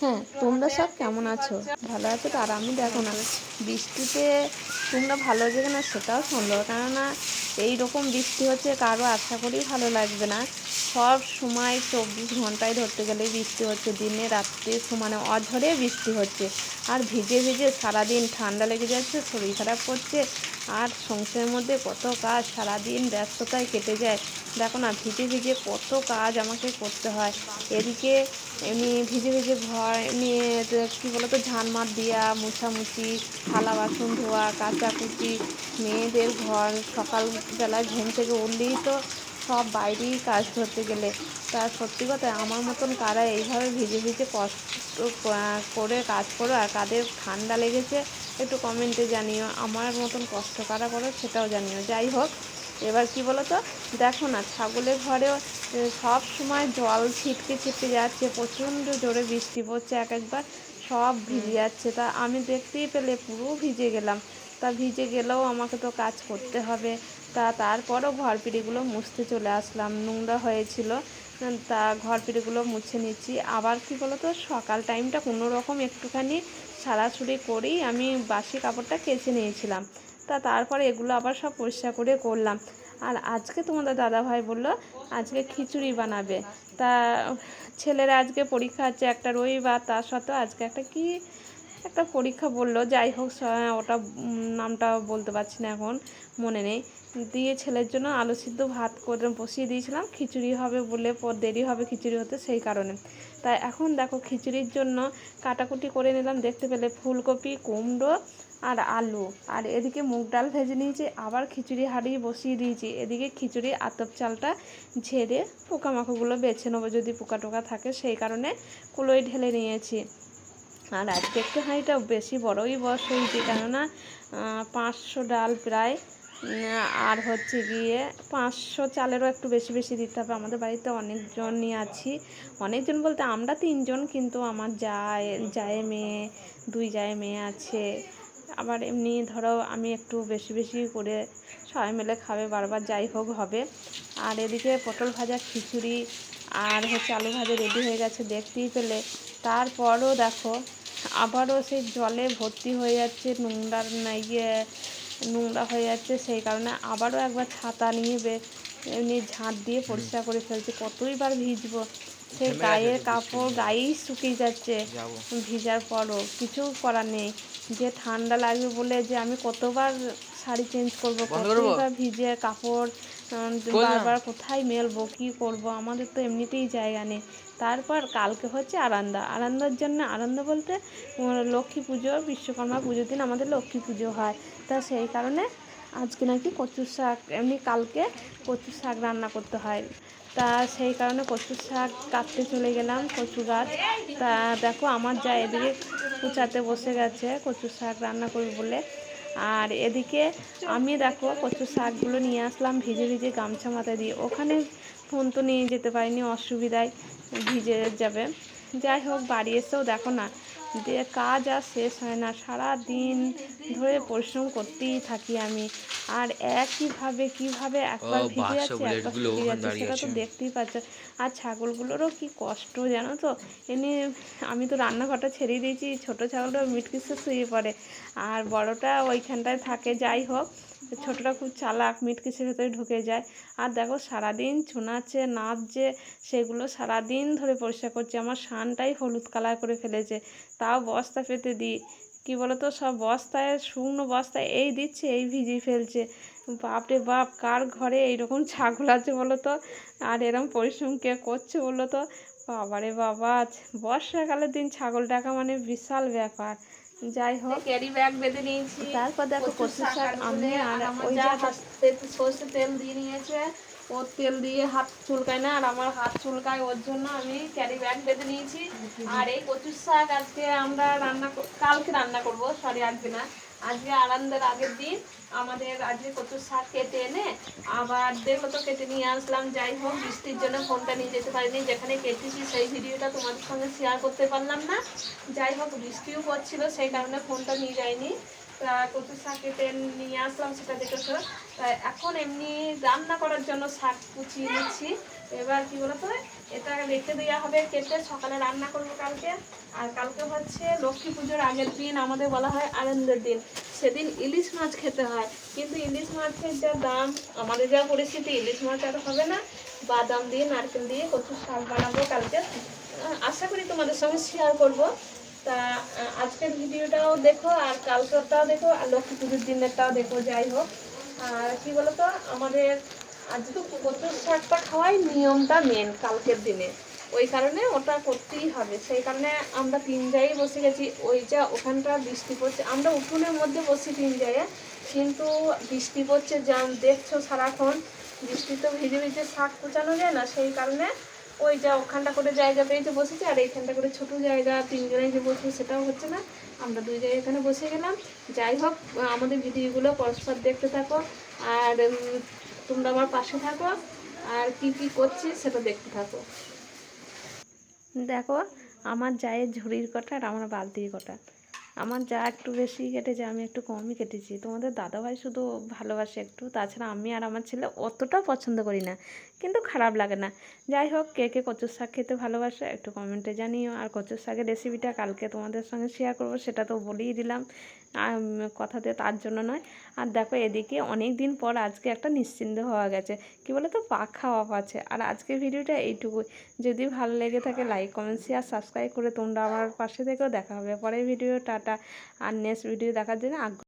হ্যাঁ তোমরা সব কেমন আছো? ভালো আছো তো? আর আমি দেখো না, বৃষ্টিতে তোমরা ভালো যেবে না সেটাও সুন্দর কেননা এইরকম বৃষ্টি হচ্ছে, কারও আশা করি ভালো লাগবে না। সব সময় চব্বিশ ঘন্টায় ধরতে গেলে বৃষ্টি হচ্ছে, দিনে রাত্রে সমানে অঝরে বৃষ্টি হচ্ছে। আর ভিজে ভিজে সারাদিন ঠান্ডা লেগে যাচ্ছে, শরীর খারাপ করছে আর সংসারের মধ্যে কত কাজ সারাদিন ব্যস্ততায় কেটে যায়। দেখো না, ভিজে ভিজে কত কাজ আমাকে করতে হয়। এদিকে এমনি ভিজে ভিজে ঘর নিয়ে কী বলতো ঝানমাত দেওয়া মুছামুছি, থালা বাসন ধোয়া, কাচাকুচি, মেয়েদের ঘর, সকালবেলায় ঘুম থেকে উঠলেই তো সব বাইরেই কাজ ধরতে গেলে। তা সত্যি কথা, আমার মতন কারা এইভাবে ভিজে ভিজে কষ্ট করে কাজ করো আর কাদের ঠান্ডা লেগেছে একটু কমেন্টে জানিও আমার মতন কষ্ট কারা করো সেটাও জানিও। যাই হোক এবার কি বলো তো দেখো না ছাগলের ঘরেও সব সময় জল ছিটকে ছিটকে যাচ্ছে প্রচণ্ড জোরে বৃষ্টি পড়ছে এক একবার সব ভিজে যাচ্ছে। তা আমি দেখতেই পেলে পুরো ভিজে গেলাম। তা ভিজে গেলেও আমাকে তো কাজ করতে হবে। তা তারপরও ঘর পিড়িগুলো মুছতে চলে আসলাম। নোংরা হয়েছিল। তা ঘর পিড়িগুলো মুছে নিচ্ছি আবার কি বলো তো সকাল টাইমটা কোনো রকম একটুখানি সারাছুড়ি করেই আমি বাসি কাপড়টা কেচে নিয়েছিলাম। তা তারপরে এগুলো আবার সব পরিষ্কার করে করলাম। আর আজকে তোমাদের দাদাভাই বলল, আজকে খিচুড়ি বানাবে। তা ছেলেরা আজকে পরীক্ষা আছে, একটা রবিবার তার সত্ত্বেও আজকে একটা কি একটা পরীক্ষা বলল, যাই হোক ওটা নামটা বলতে পারছি না এখন, মনে নেই। দিয়ে ছেলের জন্য আলু সিদ্ধ ভাত করে বসিয়ে দিয়েছিলাম, খিচুড়ি হবে বলে পর দেরি হবে খিচুড়ি হতে সেই কারণে। তাই এখন দেখো খিচুড়ির জন্য কাটাকুটি করে নিলাম, দেখতে পেলে ফুলকপি, কুমড়ো আর আলু। আর এদিকে মুগ ডাল ভেজে নিয়েছি, আবার খিচুড়ি হাঁড়িয়ে বসিয়ে দিয়েছি। এদিকে খিচুড়ি আতপ চালটা ঝেড়ে পোকামাকড়গুলো বেছে নেব, যদি পোকা টোকা থাকে সেই কারণে কুলোয় ঢেলে নিয়েছি। আর আজকে একটু হাঁড়িটা বেশি বড়ই বসেছি কেননা পাঁচশো ডাল প্রায়। আর হচ্ছে গিয়ে পাঁচশো চালেরও একটু বেশি বেশি দিতে হবে। আমাদের বাড়িতে অনেকজনই আছি। অনেকজন বলতে আমরা তিনজন, কিন্তু আমার যায় যায় মেয়ে, দুই যায় মেয়ে আছে। আবার এমনি ধরো আমি একটু বেশি বেশি করে সবাই মিলে খাবে, বারবার যাই হোক হবে। আর এদিকে পটল ভাজা খিচুড়ি আর হচ্ছে আলু ভাজা রেডি হয়ে গেছে, দেখতেই পেলে। তারপরও দেখো, আবারও সেই জলে ভর্তি হয়ে যাচ্ছে নোংরার নাইয়ে নোংরা হয়ে যাচ্ছে, সেই কারণে আবারও একবার ছাতা নিয়ে এমনি ঝাঁট দিয়ে পরিষ্কার করে ফেলছে। কতই বার ভিজবো। সেই গায়ের কাপড় গায়েই শুকিয়ে যাচ্ছে। ভিজার পরও কিছু করার নেই। যে ঠান্ডা লাগবে বলে যে আমি কতবার শাড়ি চেঞ্জ করব কতবার ভিজে কাপড় বারবার কোথায় মেলবো কি করব? আমাদের তো এমনিতেই জায়গা নেই। তারপর কালকে হচ্ছে আরান্দা। আরান্দার জন্য আনন্দ বলতে লক্ষ্মী পুজো বিশ্বকর্মা পুজোর দিন আমাদের লক্ষ্মী পুজো হয়। তা সেই কারণে আজকে নাকি কচুর শাক, এমনি কালকে কচুর শাক রান্না করতে হয়। তা সেই কারণে কচুর শাক কাটতে চলে গেলাম কচু গাছ। তা দেখো আমার যা এদিকে কুচাতে বসে গেছে কচুর শাক রান্না করবে বলে। আর এদিকে আমি দেখো কচু শাকগুলো নিয়ে আসলাম ভিজে ভিজে গামছা মাথায় দিয়ে। ওখানে ফোন তো নিয়ে যেতে পারিনি, অসুবিধায় ভিজে যাবে। যাই হোক, বাড়ি এসেও দেখো না যে কাজ আর শেষ হয় না। সারা দিন ধরে পরিশ্রম করতেই থাকি আমি। আর একইভাবে কীভাবে একবার ভিজে যাচ্ছে একবার যাচ্ছে সেটা তো দেখতেই পাচ্ছ। আর ছাগলগুলোরও কি কষ্ট জানো তো? এনে আমি তো রান্নাঘরটা ছেড়ে দিয়েছি ছোটো ছাগলটা মিটকিসে শুয়ে পড়ে। আর বড়টা ওইখানটায় থাকে যাই হোক। ছোটটা খুব চালাক, মিটকিসের ভেতরে ঢুকে যায়। আর দেখো, সারাদিন ছোনাচ্ছে, নাচছে, সেগুলো সারাদিন ধরে পরিষ্কার করছে। আমার শানটাই হলুদ কালার করে ফেলেছে। তাও বস্তা পেতে দিই। কী বলতো, সব বস্তায়, শুকনো বস্তায় এই দিচ্ছে, এই ভিজিয়ে ফেলছে। বাপরে বাপ, কার ঘরে এইরকম ছাগল আছে বলো তো আর এরম পরিশ্রম কে করছে বলো তো বাবারে বাবা বর্ষাকালের দিন ছাগল ডাকা মানে বিশাল ব্যাপার। যাই হোক ক্যারি ব্যাগ বেঁধে নিয়েছি তারপর দেখো কচু শাক আমি আর ওই যা সর্ষে তেল দিয়ে নিয়েছে ও তেল দিয়ে হাত চুলকায় না আর আমার হাত চুলকায় ওর জন্য আমি ক্যারি ব্যাগ বেঁধে নিয়েছি। আর এই কচুর শাক আজকে আমরা রান্না কালকে রান্না করব সরি আজকে না আজকে আনন্দের আগের দিন আমাদের আজকে কচুর শাক কেটে এনে আবার দেখো তো কেটে নিয়ে আসলাম। যাই হোক, বৃষ্টির জন্য ফোনটা নিয়ে যেতে পারিনি, যেখানে কেটেছি সেই ভিডিওটা তোমাদের সঙ্গে শেয়ার করতে পারলাম না। যাই হোক, বৃষ্টিও পড়ছিল, সেই কারণে ফোনটা নিয়ে যাইনি। তা কচু শাক কেটে নিয়ে আসলাম সেটা দেখেছ এখন এমনি রান্না করার জন্য শাক কুচিয়ে নিচ্ছি। এবার কি বলতো এটা রেখে দেওয়া হবে, কেটে সকালে রান্না করব কালকে। আর কালকে হচ্ছে লক্ষ্মী পুজোর আগের দিন আমাদের বলা হয় আনন্দের দিন। সেদিন ইলিশ মাছ খেতে হয়। কিন্তু ইলিশ মাছের যা দাম, আমাদের যা পরিস্থিতি, ইলিশ মাছ আর হবে না। বাদাম দিয়ে, নারকেল দিয়ে কচুর শাক বানাবো কালকে। আশা করি তোমাদের সঙ্গে শেয়ার করব। তা আজকের ভিডিওটাও দেখো, আর কালকেরটাও দেখো, আর লক্ষ্মী পুজোর দিনেরটাও দেখো, যাই হোক। আর কি বলতো, আমাদের আজকে কচুর শাকটা খাওয়াই নিয়মটা মেন কালকের দিনে। ওই কারণে ওটা করতেই হবে। সেই কারণে আমরা তিন জায়গায় বসে গেছি। ওই যা ওখানটা বৃষ্টি পড়ছে। আমরা উঠোনের মধ্যে বসি তিন জায়গায়। কিন্তু বৃষ্টি পড়ছে যা দেখছ সারাক্ষণ। বৃষ্টি তো ভিজে ভিজে শাক কোচানো যায় না। সেই কারণে ওই যা ওখানটা করে জায়গা পেয়েছে বসেছি। আর এইখানটা করে ছোট জায়গা, তিনজনে যে বসবো সেটাও হচ্ছে না। আমরা দুই জায়গায় এখানে বসে গেলাম। যাই হোক, আমাদের ভিডিওগুলো পরস্পর দেখতে থাকো। আর তোমরা আমার পাশে থাকো আর কি কি করছি সেটা দেখতে থাকো। দেখো, আমার জায়ের ঝুড়ির কটা আর আমার বালতির কটা। আমার যা একটু বেশি কেটেছে, আমি একটু কমই কেটেছি। তোমাদের দাদাভাই শুধু ভালোবাসে একটু, তাছাড়া আমি আর আমার ছেলে অতটা পছন্দ করি না। কিন্তু খারাপ লাগে না। যাই হোক, কে কে কচুর শাক খেতে ভালোবাসে একটু কমেন্টে জানিও। আর কচুর শাকের রেসিপিটা কালকে তোমাদের সঙ্গে শেয়ার করব, সেটা তো বলেই দিলাম। কথাতে তার জন্য নয়। আর দেখো, এদিকে অনেক দিন পর আজকে একটা নিশ্চিন্ত হওয়া গেছে। কি বলে তো পাখা অফ আছে আর আজকের ভিডিওটা এইটুকুই। যদি ভালো লেগে থাকে লাইক কমেন্ট শেয়ার সাবস্ক্রাইব করে তোমরা আমার পাশে থেকেও দেখা হবে। পরের ভিডিও টাটা। আর নেক্সট ভিডিও দেখার জন্য আগ্রহ